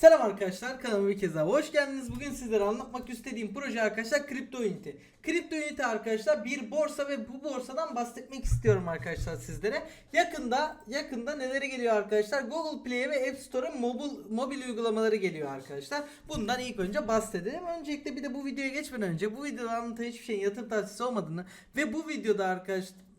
Selam arkadaşlar kanalıma bir kez daha hoş geldiniz. Bugün sizlere anlatmak istediğim proje arkadaşlar Crypto Unity. Crypto Unity arkadaşlar bir borsa ve bu borsadan bahsetmek istiyorum arkadaşlar sizlere. Yakında yakında nelere geliyor arkadaşlar? Google Play'e ve App Store'a mobil mobil uygulamaları geliyor arkadaşlar. Bundan ilk önce bahsedelim. Öncelikle bir de bu videoya geçmeden önce bu videoda anlatan hiçbir şeyin yatırım tavsiyesi olmadığını ve bu videoda arkadaşlar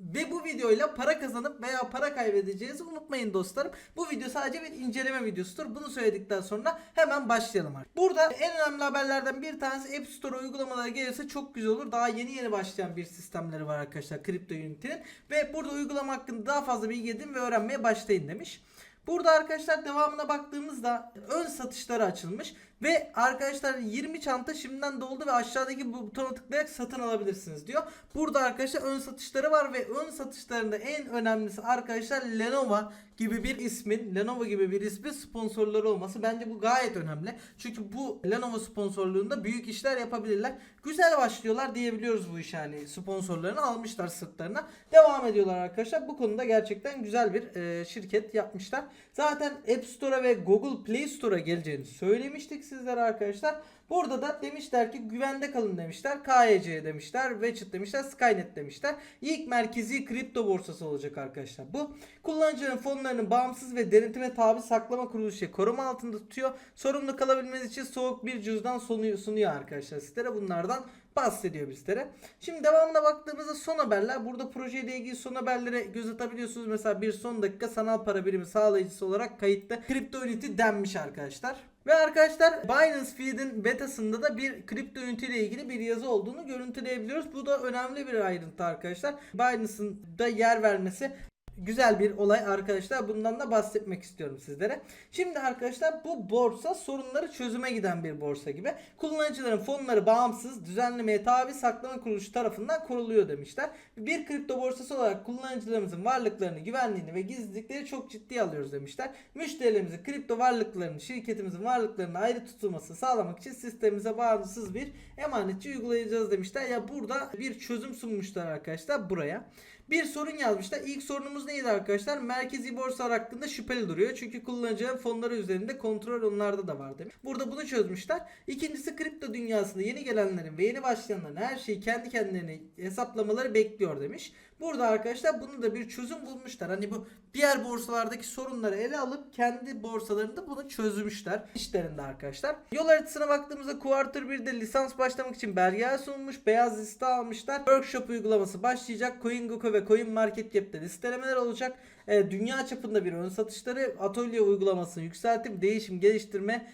ve bu videoyla para kazanıp veya para kaybedeceğinizi unutmayın dostlarım. Bu video sadece bir inceleme videosudur. Bunu söyledikten sonra hemen başlayalım artık. Burada en önemli haberlerden bir tanesi App Store uygulamaları gelirse çok güzel olur. Daha yeni yeni başlayan bir sistemleri var arkadaşlar Crypto Unity'nin. Ve burada uygulama hakkında daha fazla bilgi edin ve öğrenmeye başlayın demiş. Burada arkadaşlar devamına baktığımızda ön satışları açılmış ve arkadaşlar 20 çanta şimdiden doldu ve aşağıdaki bu butona tıklayarak satın alabilirsiniz diyor. Burada arkadaşlar ön satışları var ve ön satışlarında en önemlisi arkadaşlar Lenovo gibi bir ismin Lenovo gibi bir ismin sponsorları olması bence bu gayet önemli. Çünkü bu Lenovo sponsorluğunda büyük işler yapabilirler. Güzel başlıyorlar diyebiliyoruz bu iş yani sponsorlarını almışlar sırtlarına. Devam ediyorlar arkadaşlar. Bu konuda gerçekten güzel bir e, şirket yapmışlar. Zaten App Store'a ve Google Play Store'a geleceğini söylemiştik sizlere arkadaşlar. Burada da demişler ki güvende kalın demişler. KYC demişler. Watchet demişler. Skynet demişler. İlk merkezi kripto borsası olacak arkadaşlar. Bu kullanıcıların fonlarını bağımsız ve denetime tabi saklama kuruluşu koruma altında tutuyor. Sorumlu kalabilmeniz için soğuk bir cüzdan sunuyor arkadaşlar sizlere. Bunlardan bahsediyor bizlere. Şimdi devamına baktığımızda son haberler. Burada projeyle ilgili son haberlere göz atabiliyorsunuz. Mesela bir son dakika sanal para birimi sağlayıcısı olarak kayıtta Crypto Unity denmiş arkadaşlar. Ve arkadaşlar Binance Feed'in betasında da bir Crypto Unity ile ilgili bir yazı olduğunu görüntüleyebiliyoruz. Bu da önemli bir ayrıntı arkadaşlar. Binance'ın da yer vermesi güzel bir olay arkadaşlar. Bundan da bahsetmek istiyorum sizlere. Şimdi arkadaşlar bu borsa sorunları çözüme giden bir borsa gibi. Kullanıcıların fonları bağımsız düzenlemeye tabi saklama kuruluşu tarafından kuruluyor demişler. Bir kripto borsası olarak kullanıcılarımızın varlıklarını, güvenliğini ve gizlilikleri çok ciddiye alıyoruz demişler. Müşterilerimizin kripto varlıklarını, şirketimizin varlıklarını ayrı tutulmasını sağlamak için sistemimize bağımsız bir emanetçi uygulayacağız demişler. Ya burada bir çözüm sunmuşlar arkadaşlar buraya. Bir sorun yazmışlar. İlk sorunumuz neydi arkadaşlar? Merkezi borsalar hakkında şüpheli duruyor. Çünkü kullanıcının fonları üzerinde kontrol onlarda da var demiş. Burada bunu çözmüşler. İkincisi kripto dünyasında yeni gelenlerin ve yeni başlayanların her şeyi kendi kendilerine hesaplamaları bekliyor demiş. Burada arkadaşlar bunu da bir çözüm bulmuşlar. Hani bu diğer borsalardaki sorunları ele alıp kendi borsalarında bunu çözmüşler. işlerinde arkadaşlar. Yol haritasına baktığımızda Quarter 1'de lisans başlamak için belgeler sunulmuş. Beyaz liste almışlar. Workshop uygulaması başlayacak. CoinGecko ve CoinMarketCap'te listelemeler olacak. E, dünya çapında bir ön satışları atölye uygulamasını yükseltip değişim geliştirme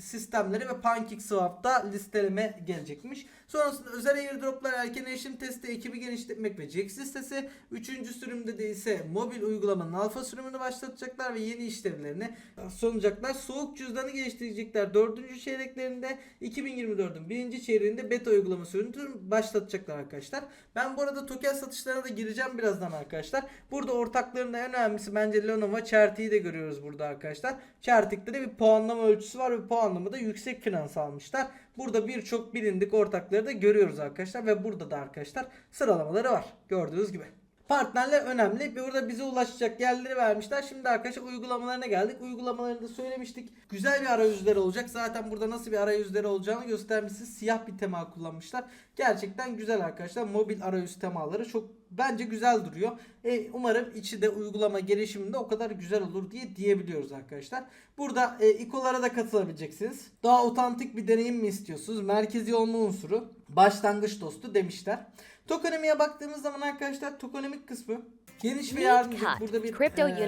sistemleri ve PancakeSwap'ta listeleme gelecekmiş. Sonrasında özel airdroplar, erken erişim testi, ekibi genişletmek ve Jax listesi. Üçüncü sürümde de ise mobil uygulamanın alfa sürümünü başlatacaklar ve yeni işlevlerini sunacaklar. Soğuk cüzdanı geliştirecekler. Dördüncü çeyreklerinde 2024'ün birinci çeyreğinde beta uygulama sürümünü başlatacaklar arkadaşlar. Ben bu arada token satışlarına da gireceğim birazdan arkadaşlar. Burada ortaklarının en önemlisi bence Lenovo. Chart'i de görüyoruz burada arkadaşlar. Chart'te de bir puanlama ölçüsü var ve puanlamada yüksek finans almışlar. Burada birçok bilindik ortakları da görüyoruz arkadaşlar ve burada da arkadaşlar sıralamaları var. Gördüğünüz gibi. Partnerler önemli. Burada bize ulaşacak yerleri vermişler. Şimdi arkadaşlar uygulamalarına geldik. Uygulamalarını da söylemiştik. Güzel bir arayüzleri olacak. Zaten burada nasıl bir arayüzleri olacağını göstermişsin. Siyah bir tema kullanmışlar. Gerçekten güzel arkadaşlar. Mobil arayüz temaları çok bence güzel duruyor. E, umarım içi de uygulama gelişiminde o kadar güzel olur diye diyebiliyoruz arkadaşlar. Burada e, ikolara da katılabileceksiniz. Daha otantik bir deneyim mi istiyorsunuz? Merkezi olma unsuru. Başlangıç dostu demişler. Tokenomi'ye baktığımız zaman arkadaşlar tokenomik kısmı geniş ve yardımcı. Burada bir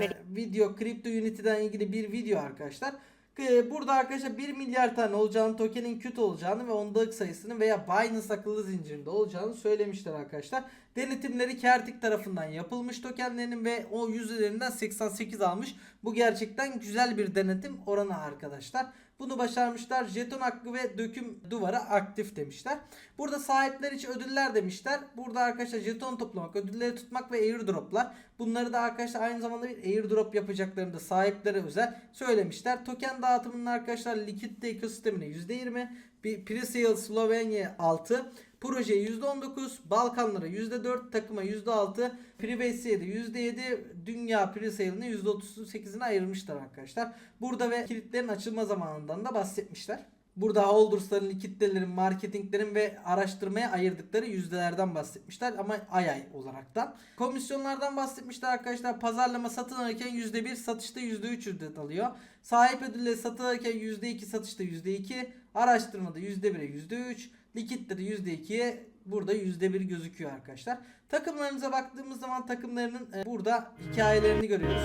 e, video Crypto Unity'den ilgili bir video arkadaşlar. E, Burada arkadaşlar 1 milyar tane olacağını, tokenin kötü olacağını ve ondalık sayısının veya Binance akıllı zincirinde olacağını söylemişler arkadaşlar. Denetimleri Kertik tarafından yapılmış tokenlerinin ve o yüzdelerinden 88 almış. Bu gerçekten güzel bir denetim oranı arkadaşlar. Bunu başarmışlar. Jeton hakkı ve döküm duvara aktif demişler. Burada sahipler için ödüller demişler. Burada arkadaşlar jeton toplamak, ödülleri tutmak ve airdroplar. Bunları da arkadaşlar aynı zamanda bir airdrop yapacaklarını da sahiplere özel söylemişler. Token dağıtımının arkadaşlar likidite ekosistemine %20, bir Presale Slovenya 6, projeye %19, Balkanlara %4, takıma %6, Privacy'ye de %7, dünya pre-sale'ine %38'ini ayırmışlar arkadaşlar. Burada ve kilitlerin açılma zamanından da bahsetmişler. Burada holders'ların, likiditlerin, marketinglerin ve araştırmaya ayırdıkları yüzdelerden bahsetmişler ama ay ay olaraktan. Komisyonlardan bahsetmişler arkadaşlar. Pazarlama satın alırken %1, satışta %3 ücret alıyor. Sahip ödülleri satın alırken %2, satışta %2, araştırmada %1'e %3, likitleri %2'ye burada %1 gözüküyor arkadaşlar. Takımlarımıza baktığımız zaman takımlarının e, burada hikayelerini görüyoruz.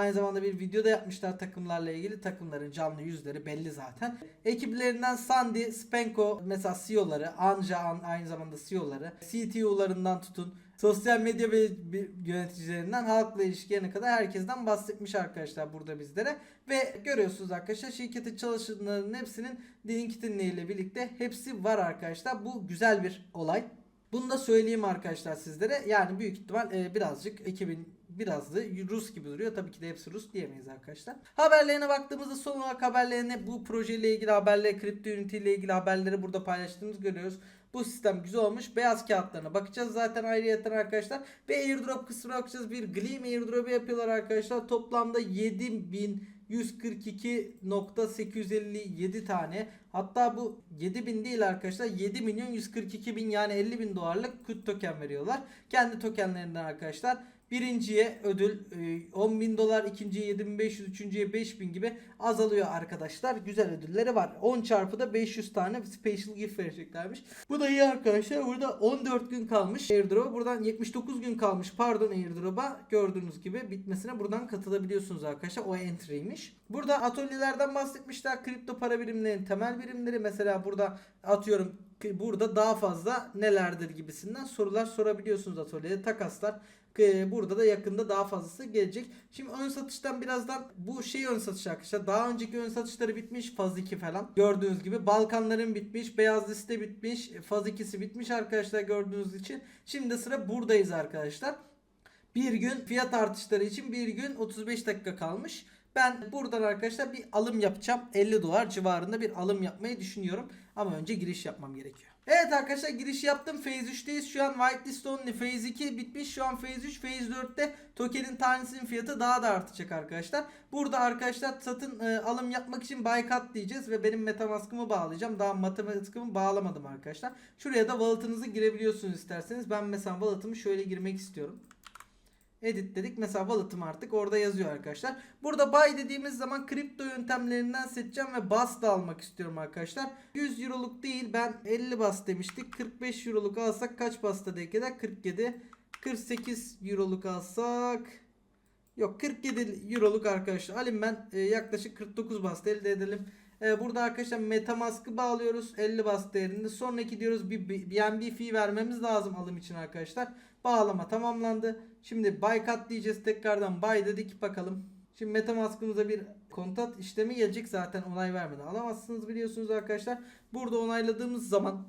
Aynı zamanda bir video da yapmışlar takımlarla ilgili. Takımların canlı yüzleri belli zaten. Ekiplerinden Sandy, Spenko mesela CEO'ları, Anja An- aynı zamanda CEO'ları, CTO'larından tutun sosyal medya yöneticilerinden halkla ilişkilerine kadar herkesten bahsetmiş arkadaşlar burada bizlere. Ve görüyorsunuz arkadaşlar şirketin çalışanlarının hepsinin LinkedIn ile birlikte hepsi var arkadaşlar. Bu güzel bir olay. Bunu da söyleyeyim arkadaşlar sizlere. Yani büyük ihtimal e, birazcık 2000 biraz da Rus gibi duruyor. Tabii ki de hepsi Rus diyemeyiz arkadaşlar. Haberlerine baktığımızda son olarak haberlerine bu projeyle ilgili haberleri, kripto Unity ile ilgili haberleri burada paylaştığımızı görüyoruz. Bu sistem güzel olmuş. Beyaz kağıtlarına bakacağız zaten ayrıyeten arkadaşlar. Ve airdrop kısmına bakacağız. Bir Gleam airdrop yapıyorlar arkadaşlar. Toplamda 7142.857 tane. Hatta bu 7000 değil arkadaşlar. 7 milyon 142 bin yani 50 bin dolarlık KUT token veriyorlar. Kendi tokenlerinden arkadaşlar. Birinciye ödül e, 10 bin dolar, ikinciye 7500, üçüncüye 5000 gibi azalıyor arkadaşlar. Güzel ödülleri var. 10 çarpı da 500 tane special gift vereceklermiş. Bu da iyi arkadaşlar. Burada 14 gün kalmış airdrop'a. Buradan 79 gün kalmış pardon airdrop'a. Gördüğünüz gibi bitmesine buradan katılabiliyorsunuz arkadaşlar. O entry'ymiş. Burada atölyelerden bahsetmişler. Kripto para birimlerinin temel birimleri. Mesela burada atıyorum burada daha fazla nelerdir gibisinden sorular sorabiliyorsunuz atölyede. Takaslar Burada da yakında daha fazlası gelecek. Şimdi ön satıştan birazdan bu şey ön satış arkadaşlar. Daha önceki ön satışları bitmiş. Faz 2 falan. Gördüğünüz gibi Balkanların bitmiş. Beyaz liste bitmiş. Faz 2'si bitmiş arkadaşlar gördüğünüz için. Şimdi sıra buradayız arkadaşlar. Bir gün fiyat artışları için bir gün 35 dakika kalmış. Ben buradan arkadaşlar bir alım yapacağım. 50 dolar civarında bir alım yapmayı düşünüyorum. Ama önce giriş yapmam gerekiyor. Evet arkadaşlar giriş yaptım. Phase 3'teyiz. Şu an whitelist only. Phase 2 bitmiş. Şu an Phase 3. Phase 4'te tokenin tanesinin fiyatı daha da artacak arkadaşlar. Burada arkadaşlar satın e, alım yapmak için buy cut diyeceğiz ve benim metamask'ımı bağlayacağım. Daha matemask'ımı bağlamadım arkadaşlar. Şuraya da wallet'ınızı girebiliyorsunuz isterseniz. Ben mesela wallet'ımı şöyle girmek istiyorum edit dedik. Mesela wallet'ım artık orada yazıyor arkadaşlar. Burada buy dediğimiz zaman kripto yöntemlerinden seçeceğim ve bas da almak istiyorum arkadaşlar. 100 euroluk değil ben 50 bas demiştik. 45 euroluk alsak kaç basta denk eder? 47. 48 euroluk alsak Yok 47 euroluk arkadaşlar. Alayım ben e, yaklaşık 49 basta elde edelim. E, burada arkadaşlar Metamask'ı bağlıyoruz 50 bas değerinde. Sonraki diyoruz bir BNB fee vermemiz lazım alım için arkadaşlar. Bağlama tamamlandı. Şimdi buy cut diyeceğiz tekrardan buy dedik bakalım. Şimdi Metamask'ımıza bir kontat işlemi gelecek zaten onay vermeden alamazsınız biliyorsunuz arkadaşlar. Burada onayladığımız zaman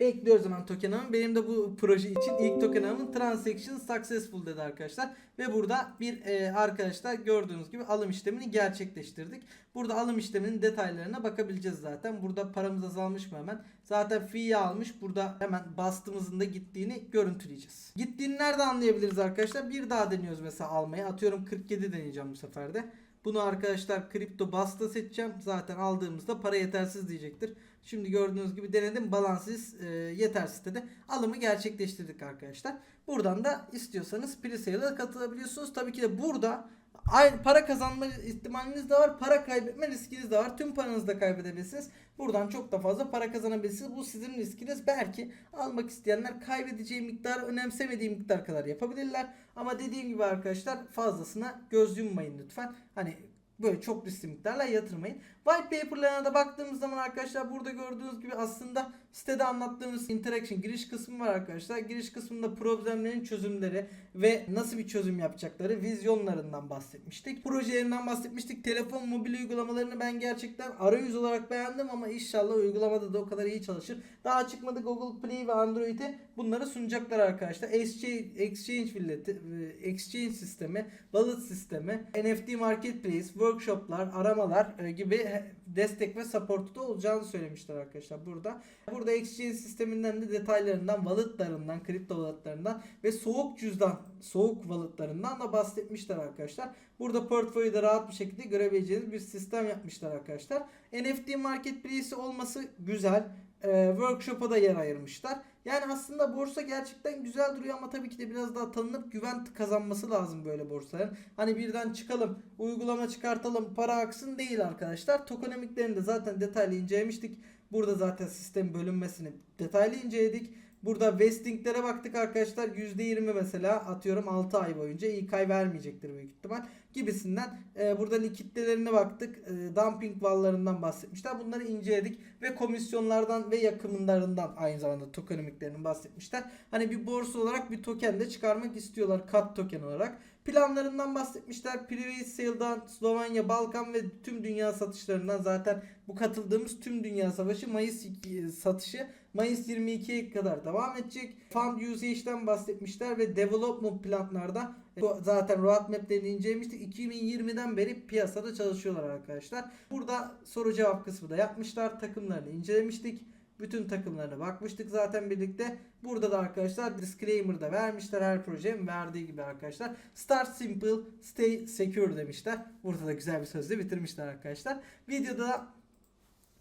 Ekliyoruz hemen token ağımı. Benim de bu proje için ilk token ağımın transaction successful dedi arkadaşlar. Ve burada bir e, arkadaşlar gördüğünüz gibi alım işlemini gerçekleştirdik. Burada alım işleminin detaylarına bakabileceğiz zaten. Burada paramız azalmış mı hemen. Zaten fee almış. Burada hemen bastığımızın da gittiğini görüntüleyeceğiz. Gittiğini nerede anlayabiliriz arkadaşlar? Bir daha deniyoruz mesela almaya. Atıyorum 47 deneyeceğim bu sefer de. Bunu arkadaşlar kripto basta seçeceğim. Zaten aldığımızda para yetersiz diyecektir. Şimdi gördüğünüz gibi denedim. Balanssız e, yetersiz dedi. Alımı gerçekleştirdik arkadaşlar. Buradan da istiyorsanız pre-sale'a katılabiliyorsunuz. Tabii ki de burada aynı para kazanma ihtimaliniz de var. Para kaybetme riskiniz de var. Tüm paranızı da kaybedebilirsiniz. Buradan çok da fazla para kazanabilirsiniz. Bu sizin riskiniz. Belki almak isteyenler kaybedeceği miktar önemsemediği miktar kadar yapabilirler. Ama dediğim gibi arkadaşlar fazlasına göz yummayın lütfen. Hani böyle çok riskli miktarla yatırmayın. White paper'larına da baktığımız zaman arkadaşlar burada gördüğünüz gibi aslında sitede anlattığımız interaction giriş kısmı var arkadaşlar. Giriş kısmında problemlerin çözümleri ve nasıl bir çözüm yapacakları vizyonlarından bahsetmiştik. Projelerinden bahsetmiştik. Telefon mobil uygulamalarını ben gerçekten arayüz olarak beğendim ama inşallah uygulamada da o kadar iyi çalışır. Daha çıkmadı Google Play ve Android'e bunları sunacaklar arkadaşlar. Exchange, milleti, e, exchange sistemi, wallet sistemi, NFT marketplace, workshoplar, aramalar e, gibi destek ve support'u da olacağını söylemişler arkadaşlar burada. Burada burada exchange sisteminden de detaylarından, walletlarından, kripto walletlarından ve soğuk cüzdan, soğuk walletlarından da bahsetmişler arkadaşlar. Burada portföyü de rahat bir şekilde görebileceğiniz bir sistem yapmışlar arkadaşlar. NFT marketplace'i olması güzel. Ee, workshop'a da yer ayırmışlar. Yani aslında borsa gerçekten güzel duruyor ama tabii ki de biraz daha tanınıp güven kazanması lazım böyle borsaların. Hani birden çıkalım, uygulama çıkartalım, para aksın değil arkadaşlar. Tokenomiklerini de zaten detaylı incelemiştik. Burada zaten sistem bölünmesini detaylı inceledik. Burada vestinglere baktık arkadaşlar. %20 mesela atıyorum 6 ay boyunca ilk ay vermeyecektir büyük ihtimal gibisinden. Ee, burada likitlerine baktık. Ee, dumping vallarından bahsetmişler. Bunları inceledik ve komisyonlardan ve yakımlarından aynı zamanda tokenomiklerinin bahsetmişler. Hani bir borsa olarak bir token de çıkarmak istiyorlar kat token olarak. Planlarından bahsetmişler. Private Sale'dan Slovenya, Balkan ve tüm dünya satışlarından zaten bu katıldığımız tüm dünya savaşı Mayıs iki- satışı Mayıs 22'ye kadar devam edecek. Fund usage'den bahsetmişler ve development planlarda bu zaten roadmap'lerini incelemiştik. 2020'den beri piyasada çalışıyorlar arkadaşlar. Burada soru cevap kısmı da yapmışlar. Takımlarını incelemiştik. Bütün takımlarına bakmıştık zaten birlikte. Burada da arkadaşlar disclaimer da vermişler her projenin verdiği gibi arkadaşlar. Start simple, stay secure demişler. Burada da güzel bir sözle bitirmişler arkadaşlar. Videoda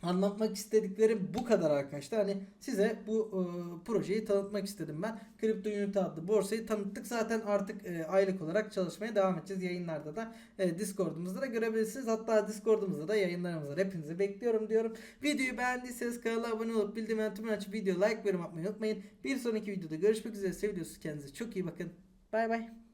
anlatmak istediklerim bu kadar arkadaşlar. Hani size bu e, projeyi tanıtmak istedim ben. Crypto Unity adlı borsayı tanıttık. Zaten artık e, aylık olarak çalışmaya devam edeceğiz. Yayınlarda da e, Discord'umuzda da görebilirsiniz. Hatta Discord'umuzda da yayınlarımız var. Hepinizi bekliyorum diyorum. Videoyu beğendiyseniz kanala abone olup bildirim tümünü açıp video like ve yorum atmayı unutmayın. Bir sonraki videoda görüşmek üzere. Seviyorsunuz. Kendinize çok iyi bakın. Bay bay.